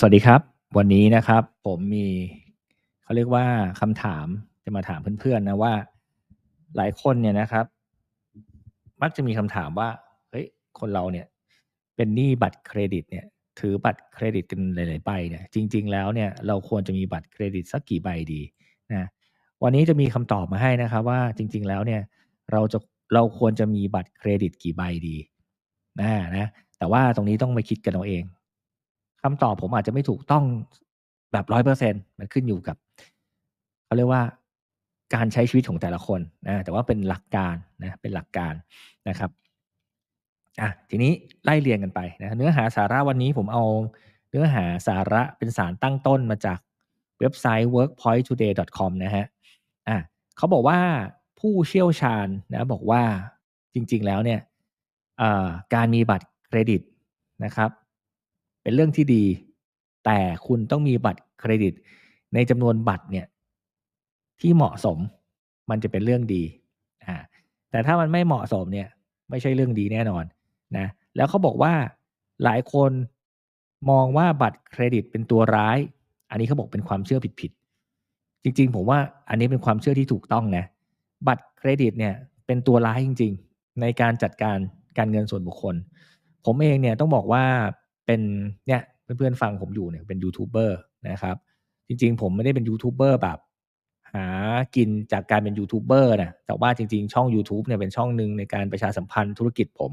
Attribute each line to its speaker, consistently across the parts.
Speaker 1: สวัสดีครับ วันนี้นะครับ ผมมีเขาเรียกว่าคำถามจะมาถามเพื่อนๆนะว่า หลายคนเนี่ยนะครับ มักจะมีคำถามว่าเฮ้ยคนเราเนี่ย เป็นหนี้บัตรเครดิตเนี่ย ถือบัตรเครดิตกันหลายๆใบเนี่ย จริง ๆ แล้วเนี่ยเราควรจะมีบัตรเครดิตสักกี่ใบดีนะวันนี้จะมีคำตอบมาให้นะครับ ว่าจริง ๆ แล้วเนี่ย เราจะเราควรจะมีบัตรเครดิตกี่ใบดีอานะแต่ว่าตรงนี้ต้องไปคิดกันเอาเอง คำตอบผมอาจจะไม่ถูกต้องแบบ100%มันขึ้นอยู่กับเขาเรียกว่าการใช้ชีวิตของแต่ละคนนะแต่ว่าเป็นหลักการนะเป็นหลักการนะครับอะทีนี้ไล่เรียงกันไปนะเนื้อหาสาระวันนี้ผมเอาเนื้อหาสาระเป็นสารตั้งต้นมาจากเว็บไซต์ workpointtoday.com นะครับอาเขาบอกว่าผู้เชี่ยวชาญนะบอกว่าจริงๆแล้วเนี่ยอ่าการมีบัตรเครดิตนะครับ เป็นเรื่องที่ดี แต่คุณต้องมีบัตรเครดิต ในจำนวนบัตรเนี่ยที่เหมาะสมมันจะเป็นเรื่องดีอ่าแต่ถ้ามันไม่เหมาะสมเนี่ยไม่ใช่เรื่องดีแน่นอนนะแล้วเขาบอกว่าหลายคนมองว่าบัตรเครดิตเป็นตัวร้าย อันนี้เขาบอกเป็นความเชื่อผิดๆจริง ๆ ผมว่าอันนี้เป็นความเชื่อที่ถูกต้องนะบัตรเครดิตเนี่ยเป็นตัวร้ายจริง ๆ ในการจัดการการเงินส่วนบุคคล ผมเองเนี่ยต้องบอกว่า เป็นเนี่ยเพื่อนๆฟังผมอยู่เนี่ยเป็นยูทูบเบอร์นะครับ จริงๆ ผมไม่ได้เป็นยูทูบเบอร์แบบ หากินจากการเป็นยูทูบเบอร์นะแต่ว่าจริงๆ ช่องยูทูบเนี่ยเป็นช่องหนึ่งในการประชาสัมพันธ์ธุรกิจผม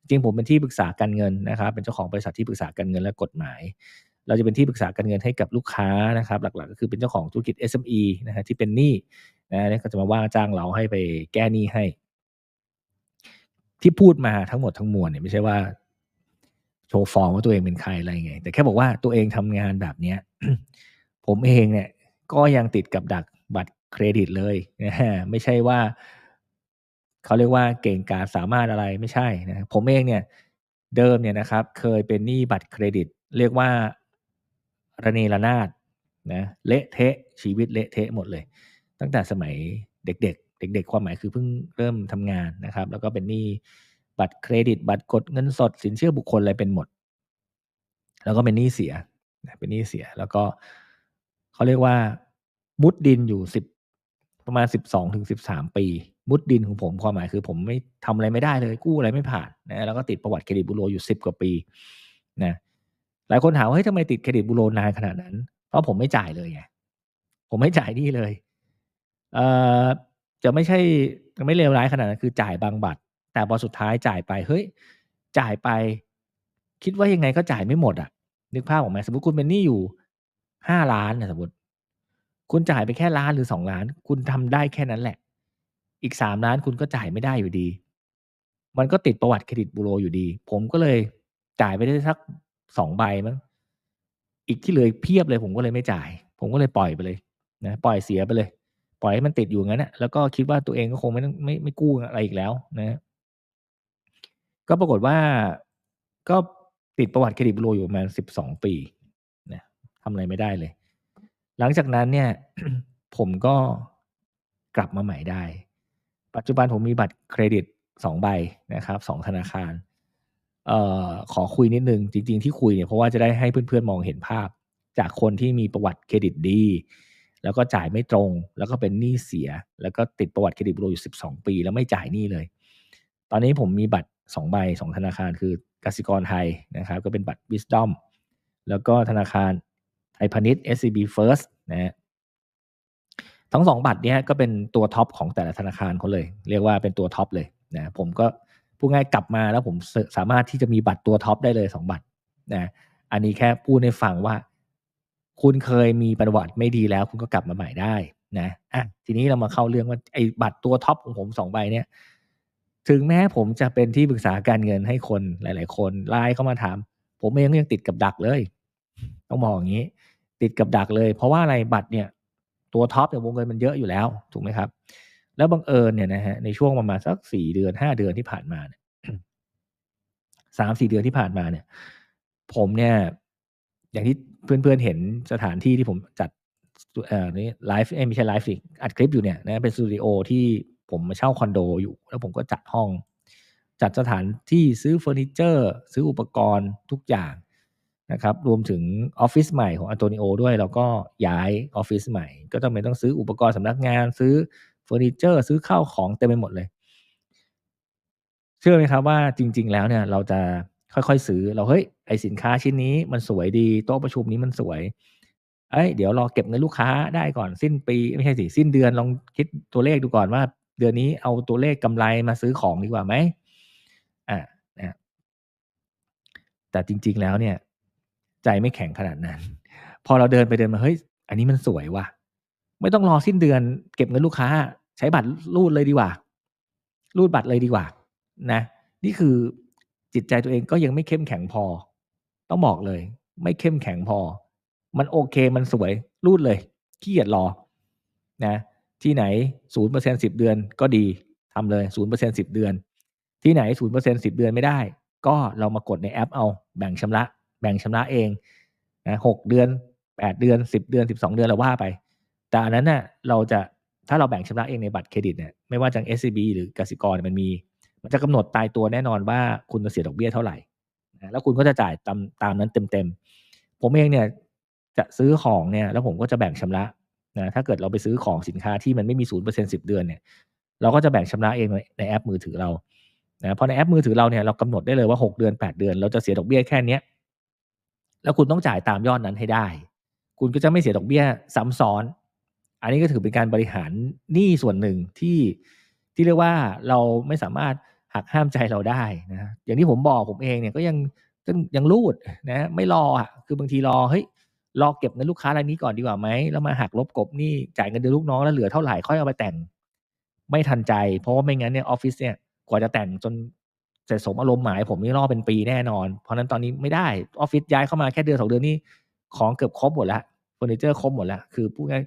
Speaker 1: จริงๆผมเป็นที่ปรึกษาการเงินนะครับ เป็นเจ้าของบริษัทที่ปรึกษาการเงินและกฎหมาย เราจะเป็นที่ปรึกษาการเงินให้กับลูกค้านะครับ หลักๆ ก็คือเป็นเจ้าของธุรกิจ SME นะครับที่เป็นหนี้นะก็จะมาว่าจ้างเราให้ไปแก้หนี้ให้ ที่พูดมาทั้งหมดทั้งมวลเนี่ยไม่ใช่ว่า โชว์ฟอร์มว่าตัวเองเป็นใครอะไรไง แต่แค่บอกว่าตัวเองทำงานแบบเนี้ย ผมเองเนี่ยก็ยังติดกับดักบัตรเครดิตเลยนะครับไม่ใช่ว่าเขาเรียกว่าเก่งกาสามารถอะไรไม่ใช่นะผมเองเนี่ยเดิมเนี่ยนะครับ เคยเป็นหนี้บัตรเครดิต เรียกว่าระเนระนาดนะเละเทะชีวิตเละเทะหมดเลย ตั้งแต่สมัยเด็กๆ เด็ก ๆ ความหมายคือเพิ่งเริ่มทำงานนะครับ แล้วก็เป็นหนี้ บัตรเครดิต บัตรกดเงินสด สินเชื่อบุคคลอะไรเป็นหมด แล้วก็เป็นหนี้เสียเป็นหนี้เสีย แล้วก็เขาเรียกว่า มุดดินอยู่10ประมาณ12-13ปี มุดดินของผมความหมายคือผมไม่ทำอะไรไม่ได้เลยกู้อะไรไม่ผ่านนะแล้วก็ติดประวัติเครดิตบูโรอยู่10กว่าปีนะหลายคนถามว่าเฮ้ยทำไมติดเครดิตบูโรนานขนาดนั้น เพราะผมไม่จ่ายเลยไงผมไม่จ่ายนี้เลยเอ่อจะไม่ใช่ไม่เลวร้ายขนาดนั้นคือจ่ายบางบัตร แต่พอสุดท้ายจ่ายไปเฮ้ยจ่ายไป คิดว่ายังไงก็จ่ายไม่หมดอะนึกภาพออกไหม?สมมุติคุณเป็นหนี้อยู่5,000,000อะสมมุติ คุณจ่ายไปแค่1,000,000หรือ2,000,000คุณทำได้แค่นั้นแหละ อีก3,000,000คุณก็จ่ายไม่ได้อยู่ดี มันก็ติดประวัติเครดิตบูโรอยู่ดี ผมก็เลยจ่ายไปได้สัก2ใบมั้งอีกที่เหลือเพียบเลยผมก็เลยไม่จ่าย ผมก็เลยปล่อยไปเลยนะปล่อยเสียไปเลย ปล่อยให้มันติดอยู่งั้นนะแล้วก็คิดว่าตัวเองก็คงไม่ต้องไม่ไม่กู้อะไรอีกแล้วนะ ก็ปรากฏว่าก็ติดประวัติเครดิตบูโรอยู่ประมาณ12ปีนะทำอะไรไม่ได้เลย หลังจากนั้นเนี่ยผมก็กลับมาใหม่ได้ ปัจจุบันผมมีบัตรเครดิต2ใบนะครับ2ธนาคารเอ่อขอคุยนิดนึง จริง ๆ ที่คุยเนี่ยเพราะว่าจะได้ให้เพื่อนๆมองเห็นภาพ จากคนที่มีประวัติเครดิตดี แล้วก็จ่ายไม่ตรง แล้วก็เป็นหนี้เสีย แล้วก็ติดประวัติเครดิตบูโรอยู่ 12 ปี แล้วไม่จ่ายหนี้เลย ตอนนี้ผมมีบัตร 2ใบ2 ธนาคารคือกสิกรไทยนะครับก็เป็นบัตร Wisdom แล้วก็ธนาคารไทยพาณิชย์ SCB First นะครับทั้ง2บัตรเนี้ยก็เป็นตัวท็อปของแต่ละธนาคารเขาเลย เรียกว่าเป็นตัวท็อปเลยนะผมก็พูดง่ายกลับมาแล้วผมสามารถที่จะมีบัตรตัวท็อปได้เลย2บัตรนะอันนี้แค่พูดให้ฟังว่า คุณเคยมีประวัติไม่ดีแล้ว คุณก็กลับมาใหม่ได้นะอะทีนี้เรามาเข้าเรื่องว่าไอ้บัตรตัวท็อปของผม2ใบเนี่ย ถึงแม้ผมจะเป็นที่ปรึกษาการเงินให้คนหลาย ๆ คนไลน์เข้ามาถาม ผมเองก็ยังติดกับดักเลย ต้องมองอย่างงี้ ติดกับดักเลย เพราะว่าอะไรบัตรเนี่ย ตัวท็อปเนี่ยวงเงินมันเยอะอยู่แล้วถูกไหมครับ แล้วบังเอิญเนี่ยนะครับในช่วงประมาณสัก4เดือน5เดือนที่ผ่านมาเนี่ย3-4เดือนที่ผ่านมาเนี่ย ผมเนี่ย อย่างที่เพื่อนๆเห็นสถานที่ที่ผมจัดเอ่อนี่ไลฟ์ไม่ใช่ไลฟ์สิอัดคลิปอยู่เนี่ยนะเป็นสตูดิโอที่ ผมมาเช่าคอนโดอยู่ แล้วผมก็จัดห้อง จัดสถานที่ซื้อเฟอร์นิเชอร์ ซื้ออุปกรณ์ทุกอย่างนะครับ รวมถึงออฟฟิศใหม่ของอันโตนิโอด้วย เราก็ย้ายออฟฟิศใหม่ ก็ต้องเป็นต้องซื้ออุปกรณ์สำนักงาน ซื้อเฟอร์นิเจอร์ ซื้อข้าวของเต็มไปหมดเลย เชื่อไหมครับว่าจริง ๆ แล้วเนี่ยเราจะค่อยๆ ซื้อ เราเฮ้ยไอสินค้าชิ้นนี้มันสวยดีโต๊ะประชุมนี้มันสวยเอ้ยเดี๋ยวรอเก็บเงินลูกค้าได้ก่อนสิ้นปี ไม่ใช่สิ สิ้นเดือนลองคิดตัวเลขดูก่อนว่า เดือนนี้เอาตัวเลขกำไรมาซื้อของดีกว่าไหมอ่านะแต่จริง ๆแล้วเนี่ย ใจไม่แข็งขนาดนั้น พอเราเดินไปเดินมาเฮ้ย อันนี้มันสวยว่ะ ไม่ต้องรอสิ้นเดือนเก็บเงินลูกค้า ใช้บัตรรูดเลยดีกว่า รูดบัตรเลยดีกว่า นะ นี่คือจิตใจตัวเองก็ยังไม่เข้มแข็งพอ ต้องบอกเลย ไม่เข้มแข็งพอ มันโอเคมันสวย รูดเลยขี้เกียจรอ นะ ที่ไหนศูนย์เปอร์เซ็นสิบเดือนก็ดีทำเลยศูนย์เปอร์เซ็นสิบเดือน ที่ไหนศูนย์เปอร์เซ็นสิบเดือนไม่ได้ ก็เรามากดในแอปเอาแบ่งชำระ แบ่งชำระเองนะหกเดือนแปดเดือนสิบเดือนสิบสองเดือนเราว่าไป แต่อันนั้นน่ะเราจะถ้าเราแบ่งชำระเองในบัตรเครดิตเนี่ยไม่ว่าจะ SCB หรือกสิกรมันมี มันจะกำหนดตายตัวแน่นอนว่าคุณจะเสียดอกเบี้ยเท่าไหร่แล้วคุณก็จะจ่ายตามตามนั้นเต็มๆผมเองเนี่ยจะซื้อของเนี่ยแล้วผมก็จะแบ่งชำระ นะถ้าเกิดเราไปซื้อของสินค้าที่มันไม่มีศูนย์เปอร์เซ็นต์สิบเดือนเนี่ยเราก็จะแบ่งชำระเองในแอปมือถือเรานะพอในแอปมือถือเราเนี่ยเรากำหนดได้เลยว่าหกเดือนแปดเดือน เราจะเสียดอกเบี้ยแค่เนี้ยแล้วคุณต้องจ่ายตามยอดนั้นให้ได้ คุณก็จะไม่เสียดอกเบี้ยซ้ำซ้อน อันนี้ก็ถือเป็นการบริหารหนี้ส่วนหนึ่งที่ที่เรียกว่าเราไม่สามารถหักห้ามใจเราได้นะอย่างที่ผมบอกผมเองเนี่ยก็ยังยังรูดนะไม่รออะคือบางทีรอเฮ้ย รอเก็บเงินลูกค้ารายนี้ก่อนดีกว่าไหมแล้วมาหักลบกบนี่จ่ายเงินเดือนลูกน้องแล้วเหลือเท่าไหร่ค่อยเอาไปแต่ง ไม่ทันใจ เพราะว่าไม่งั้นเนี่ยออฟฟิศเนี่ยกว่าจะแต่งจนเสร็จสมอารมณ์หมายผมนี่รอเป็นปีแน่นอน เพราะนั้นตอนนี้ไม่ได้ออฟฟิศย้ายเข้ามาแค่เดือนสองเดือนนี่ของเกือบครบหมดแล้วเฟอร์นิเจอร์ครบหมดแล้วคือพูดง่าย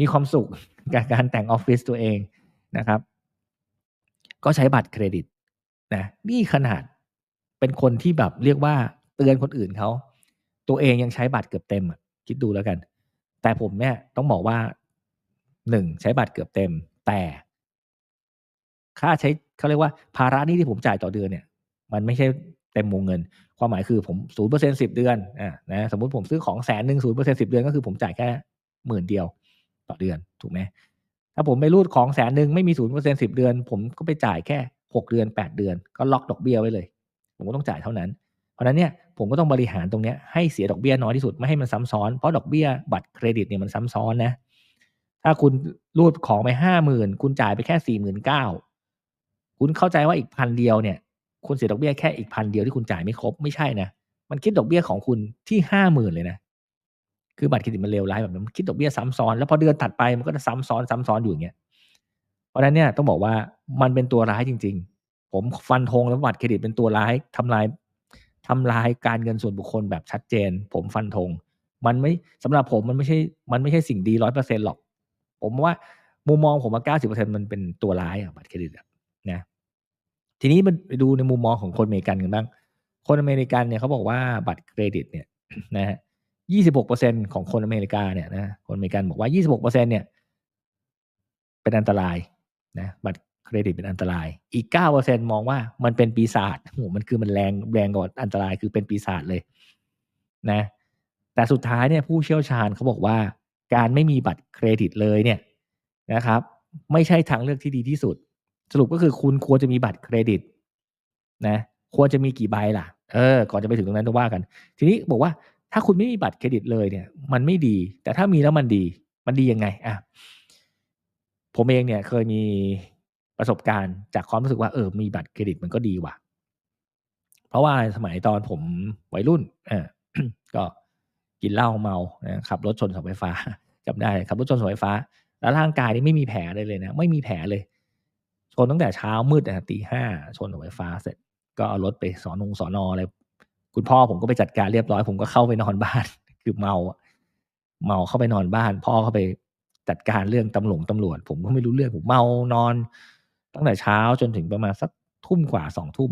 Speaker 1: มีความสุขกับการแต่งออฟฟิศตัวเองนะครับ ก็ใช้บัตรเครดิตนะนี่ขนาดเป็นคนที่แบบเรียกว่าเตือนคนอื่นเขา ตัวเองยังใช้บัตรเกือบเต็มอะคิดดูแล้วกัน แต่ผมเนี่ยต้องบอกว่าหนึ่งใช้บัตรเกือบเต็ม แต่ ค่าใช้เขาเรียกว่าภาระนี้ที่ผมจ่ายต่อเดือนเนี่ย มันไม่ใช่เต็มวงเงิน ความหมายคือผมศูนย์เปอร์เซ็นสิบเดือนอ่านะสมมติผมซื้อของแสนหนึ่งศูนย์เปอร์เซ็นสิบเดือนก็คือผมจ่ายแค่หมื่นเดียวต่อเดือนถูกไหมถ้าผมไปรูดของแสนหนึ่งไม่มีศูนย์เปอร์เซ็นสิบเดือน ผมก็ไปจ่ายแค่หกเดือนแปดเดือน ก็ล็อกดอกเบี้ยไว้เลย ผมก็ต้องจ่ายเท่านั้น เพราะนั้นเนี่ย ผมก็ต้องบริหารตรงนี้ให้เสียดอกเบี้ยน้อยที่สุดไม่ให้มันซ้ำซ้อนเพราะดอกเบี้ยบัตรเครดิตเนี่ยมันซ้ำซ้อนนะ ถ้าคุณรูดของไปห้าหมื่นคุณจ่ายไปแค่สี่หมื่นเก้าคุณเข้าใจว่าอีกพันเดียวเนี่ย คุณเสียดอกเบี้ยแค่อีกพันเดียวที่คุณจ่ายไม่ครบไม่ใช่นะมันคิดดอกเบี้ยของคุณที่ห้าหมื่นเลยนะคือบัตรเครดิตมันเลวร้ายแบบนั้นคิดดอกเบี้ยซ้ำซ้อนแล้วพอเดือนถัดไปมันก็จะซ้ำซ้อนซ้ำซ้อนอยู่อย่างเงี้ยเพราะฉะนั้นเนี่ยต้องบอกว่ามันเป็นตัวร้ายจริง ๆ ผมฟันธงแล้วบัตรเครดิตเป็นตัวร้ายทำลาย ทำลายการเงินส่วนบุคคลแบบชัดเจน ผมฟันธงมันไม่สำหรับผมมันไม่ใช่มันไม่ใช่สิ่งดีร้อยเปอร์เซ็นหรอก ผมว่ามุมมองผมว่าเก้าสิบเปอร์เซ็นมันเป็นตัวร้ายอะบัตรเครดิตนะทีนี้มันไปดูในมุมมองของคนอเมริกันกันบ้าง คนอเมริกันเนี่ยเขาบอกว่าบัตรเครดิตเนี่ยนะฮะยี่สิบหกเปอร์เซ็นของคนอเมริกาเนี่ยนะคนอเมริกันบอกว่ายี่สิบหกเปอร์เซ็นเนี่ยเป็นอันตรายนะบัตร เครดิตเป็นอันตราย อีกเก้าเปอร์เซ็นมองว่ามันเป็นปีศาจโหมันคือมันแรงแรงกว่าอันตรายคือเป็นปีศาจเลยนะ แต่สุดท้ายเนี่ยผู้เชี่ยวชาญเขาบอกว่า การไม่มีบัตรเครดิตเลยเนี่ยนะครับ ไม่ใช่ทางเลือกที่ดีที่สุด สรุปก็คือคุณควรจะมีบัตรเครดิตนะควรจะมีกี่ใบล่ะ เออ ก่อนจะไปถึงตรงนั้นต้องว่ากัน ทีนี้บอกว่าถ้าคุณไม่มีบัตรเครดิตเลยเนี่ย มันไม่ดี แต่ถ้ามีแล้วมันดี มันดียังไงอะผมเองเนี่ยเคยมี ประสบการณ์จากความรู้สึกว่าเออมีบัตรเครดิตมันก็ดีว่ะ เพราะว่าสมัยตอนผมวัยรุ่นเออก็กินเหล้าเมานะขับรถชนเสาไฟฟ้าจำได้ขับรถชนเสาไฟฟ้า แล้วร่างกายนี่ไม่มีแผลเลยเลยนะ ไม่มีแผลเลยชนตั้งแต่เช้ามืดนะตีห้าชนเสาไฟฟ้าเสร็จ ก็เอารถไปสอนงสอนออะไรคุณพ่อผมก็ไปจัดการเรียบร้อย ผมก็เข้าไปนอนบ้าน คือเมาเมาเข้าไปนอนบ้าน พ่อเข้าไปจัดการเรื่องตำรวจตำรวจ ผมก็ไม่รู้เรื่องผมเมานอน ตั้งแต่เช้าจนถึงประมาณสักทุ่มกว่าสองทุ่ม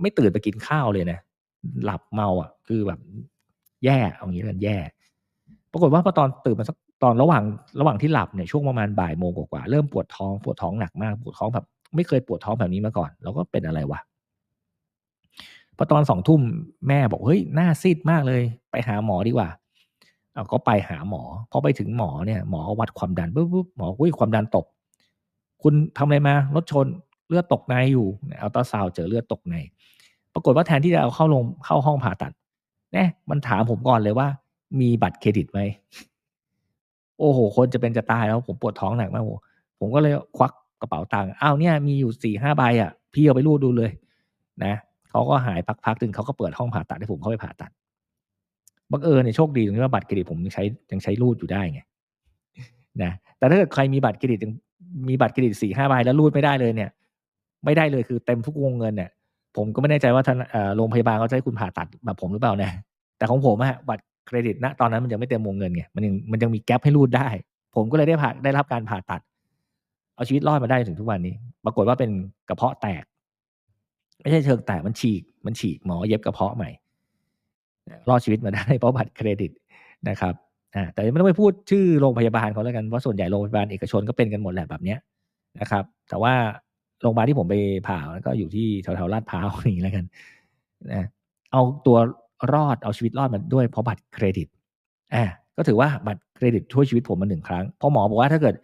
Speaker 1: ไม่ตื่นไปกินข้าวเลยนะ หลับเมาอะ คือแบบแย่เอางี้กันแย่ ปรากฏว่าพอตอนตื่นมาสักตอนระหว่างระหว่างที่หลับเนี่ยช่วงประมาณบ่ายโมงกว่าเริ่มปวดท้องปวดท้องหนักมากปวดท้องแบบ ไม่เคยปวดท้องแบบนี้มาก่อน แล้วก็เป็นอะไรวะพอตอนสองทุ่มแม่บอกเฮ้ยหน้าซีดมากเลย ไปหาหมอดีกว่าเอาก็ไปหาหมอพอไปถึงหมอเนี่ยหมอวัดความดันปุ๊บปุ๊บหมออุ้ยความดันตก คุณทำอะไรมารถชนเลือดตกในอยู่เอาตาซาวเจอเลือดตกใน ปรากฏว่าแทนที่จะเอาเข้าลงเข้าห้องผ่าตัดเนี่ยมันถามผมก่อนเลยว่า มีบัตรเครดิตไหมโอ้โห คนจะเป็นจะตายแล้ว ผมปวดท้องหนักมากโอ้ผมก็เลยควักกระเป๋าตังค์อ้าวเนี่ยมีอยู่สี่ห้าใบอะ พี่เอาไปรูดดูเลย นะเขาก็หายพักๆหนึ่งเขาก็เปิดห้องผ่าตัดให้ผมเข้าไปผ่าตัดบังเอิญเนี่ยโชคดีตรงที่ว่าบัตรเครดิตผมยังใช้ยังใช้รูดอยู่ได้ไงนะแต่ถ้าเกิดใครมีบัตรเครดิต มีบัตรเครดิตสี่ห้าใบแล้วรูดไม่ได้เลยเนี่ย ไม่ได้เลยคือเต็มทุกวงเงินเนี่ย ผมก็ไม่แน่ใจว่าท่านโรงพยาบาลเขาจะให้คุณผ่าตัดแบบผมหรือเปล่านะแต่ของผมอะบัตรเครดิตณตอนนั้นมันยังไม่เต็มวงเงินไงมันยังมันยังมีแกลบให้รูดได้ ผมก็เลยได้ผ่าได้รับการผ่าตัด เอาชีวิตรอดมาได้ถึงทุกวันนี้ ปรากฏว่าเป็นกระเพาะแตก ไม่ใช่เชิงแตกมันฉีก มันฉีกหมอเย็บกระเพาะใหม่รอดชีวิตมาได้เพราะบัตรเครดิตนะครับ อ่าแต่ไม่ต้องไปพูดชื่อโรงพยาบาลเขาแล้วกันเพราะส่วนใหญ่โรงพยาบาลเอกชนก็เป็นกันหมดแหละแบบเนี้ยนะครับ แต่ว่าโรงพยาบาลที่ผมไปผ่าก็อยู่ที่แถวๆลาดพร้าวอย่างนี้แล้วกันนะเอาตัวรอดเอาชีวิตรอดมาด้วยเพราะบัตรเครดิตอ่าก็ถือว่าบัตรเครดิตช่วยชีวิตผมมาหนึ่งครั้งเพราะหมอบอกว่าถ้าเกิด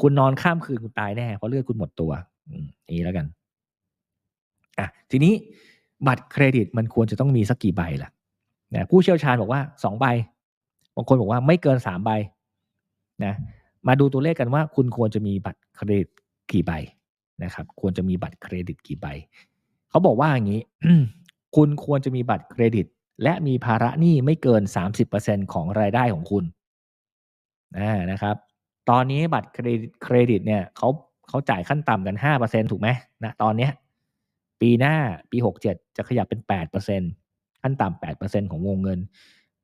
Speaker 1: คุณนอนข้ามคืนคุณตายแน่เพราะเลือดคุณหมดตัวอืมนี้แล้วกันอะทีนี้บัตรเครดิตมันควรจะต้องมีสักกี่ใบล่ะนะผู้เชี่ยวชาญบอกว่าสองใบ บางคนบอกว่าไม่เกินสามใบนะมาดูตัวเลขกันว่า คุณควรจะมีบัตรเครดิตกี่ใบนะครับ ควรจะมีบัตรเครดิตกี่ใบเขาบอกว่าอย่างนี้ คุณควรจะมีบัตรเครดิต และมีภาระหนี้ไม่เกิน 30%ของรายได้ของคุณนะครับ ตอนนี้บัตรเครดิตเครดิตเนี่ยเขาเขาจ่ายขั้นต่ำกัน 5%ถูกไหมนะตอนเนี้ยปีหน้าปี 67 จะขยับเป็น 8%ขั้นต่ำ8%ของวงเงิน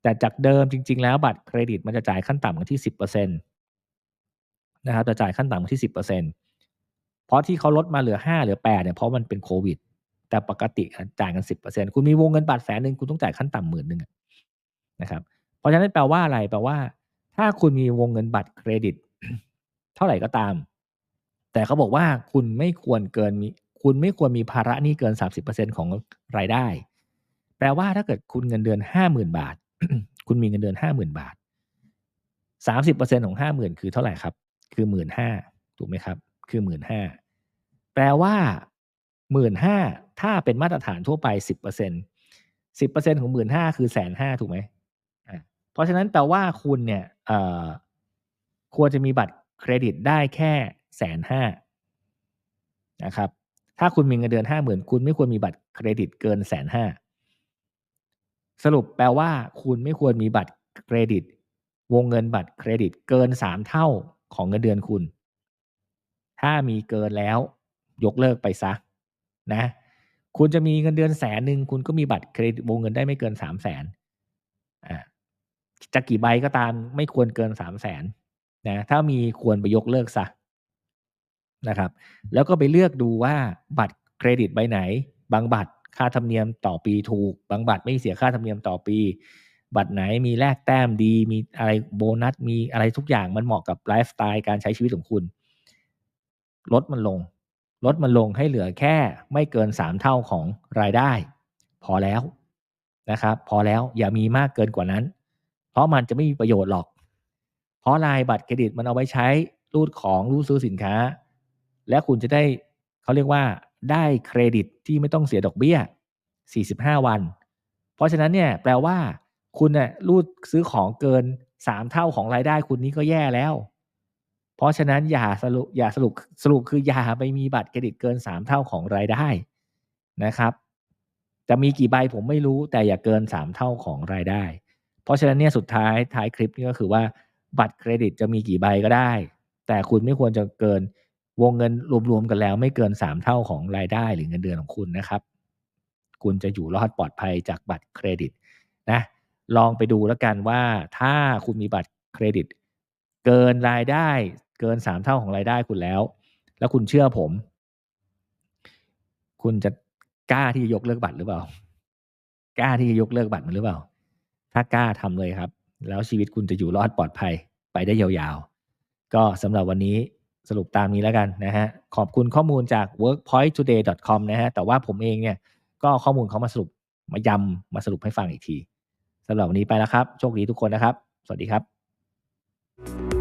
Speaker 1: แต่จากเดิมจริง ๆ แล้วบัตรเครดิตมันจะจ่ายขั้นต่ำกันที่10%นตนะครับจะจ่ายขั้นต่ำกันที่10%เปอร์เซ็นเพราะที่เขาลดมาเหลือ5เหลือ8เนี่ยเพราะมันเป็นโควิด แต่ปกติจ่ายกัน10%คุณมีวงเงินบัตรแสนหนึ่งคุณต้องจ่ายขั้นต่ำหมื่นหนึ่งนะครับ เพราะฉะนั้นแปลว่าอะไรแปลว่า ถ้าคุณมีวงเงินบัตรเครดิต เท่าไหร่ก็ตาม แต่เขาบอกว่าคุณไม่ควรเกินมีคุณไม่ควรมีภาระหนี้เกิน 30%ของรายได้ แปลว่าถ้าเกิดคุณเงินเดือน 50,000 บาท คุณมีเงินเดือน50,000บาท30%ของ50,000คือเท่าไหร่ครับ คือ15,000ถูกไหมครับ คือ15,000แปลว่า15,000ถ้าเป็นมาตรฐานทั่วไป10% 10%ของ15,000คือ150,000ถูกไหมเพราะฉะนั้นแปลว่าคุณเนี่ยควรจะมีบัตรเครดิตได้แค่แสนห้านะครับ ถ้าคุณมีเงินเดือนห้าหมื่นคุณไม่ควรมีบัตรเครดิตเกินแสนห้า สรุปแปลว่า คุณไม่ควรมีบัตรเครดิต วงเงินบัตรเครดิตเกินสามเท่าของเงินเดือนคุณ ถ้ามีเกินแล้ว ยกเลิกไปซะ นะ คุณจะมีเงินเดือนแสนหนึ่งคุณก็มีบัตรเครดิตวงเงินได้ไม่เกินสามแสนอ่าจะกี่ใบก็ตามไม่ควรเกินสามแสนนะถ้ามีควรไปยกเลิกซะนะครับ แล้วก็ไปเลือกดูว่าบัตรเครดิตใบไหน บางบัตร ค่าธรรมเนียมต่อปีถูก บางบัตรไม่เสียค่าธรรมเนียมต่อปี บัตรไหนมีแลกแต้มดี มีอะไรโบนัส มีอะไรทุกอย่างมันเหมาะกับไลฟ์สไตล์การใช้ชีวิตของคุณ ลดมันลง ลดมันลงให้เหลือแค่ไม่เกินสามเท่าของรายได้ พอแล้วนะครับ พอแล้วอย่ามีมากเกินกว่านั้น เพราะมันจะไม่มีประโยชน์หรอก เพราะลายบัตรเครดิตมันเอาไว้ใช้รูดของรูดซื้อสินค้า และคุณจะได้เขาเรียกว่า ได้เครดิตที่ไม่ต้องเสียดอกเบี้ย 45 วัน เพราะฉะนั้นเนี่ยแปลว่า คุณเนี่ยรูดซื้อของเกิน 3 เท่าของรายได้คุณนี้ก็แย่แล้ว เพราะฉะนั้นอย่าสรุปอย่าสรุปสรุปคืออย่าไปมีบัตรเครดิตเกิน 3 เท่าของรายได้นะครับจะมีกี่ใบผมไม่รู้แต่อย่าเกิน 3 เท่าของรายได้ เพราะฉะนั้นเนี่ยสุดท้ายท้ายคลิปนี้ก็คือว่าบัตรเครดิตจะมีกี่ใบก็ได้ แต่คุณไม่ควรจะเกิน วงเงินรวมๆกันแล้วไม่เกินสามเท่าของรายได้หรือเงินเดือนของคุณนะครับ คุณจะอยู่รอดปลอดภัยจากบัตรเครดิตนะลองไปดูแล้วกันว่าถ้าคุณมีบัตรเครดิต เกินรายได้เกินสามเท่าของรายได้คุณแล้ว แล้วคุณเชื่อผม คุณจะกล้าที่จะยกเลิกบัตรหรือเปล่ากล้าที่จะยกเลิกบัตรมันหรือเปล่า ถ้ากล้าทำเลยครับ แล้วชีวิตคุณจะอยู่รอดปลอดภัยไปได้ยาวๆ ก็สำหรับวันนี้ สรุปตามนี้แล้วกันนะฮะขอบคุณข้อมูลจาก workpointtoday.com นะฮะแต่ว่าผมเองเนี่ยก็ข้อมูลเขามาสรุปมายำมาสรุปให้ฟังอีกทีสำหรับวันนี้ไปแล้วครับ โชคดีทุกคนนะครับ สวัสดีครับ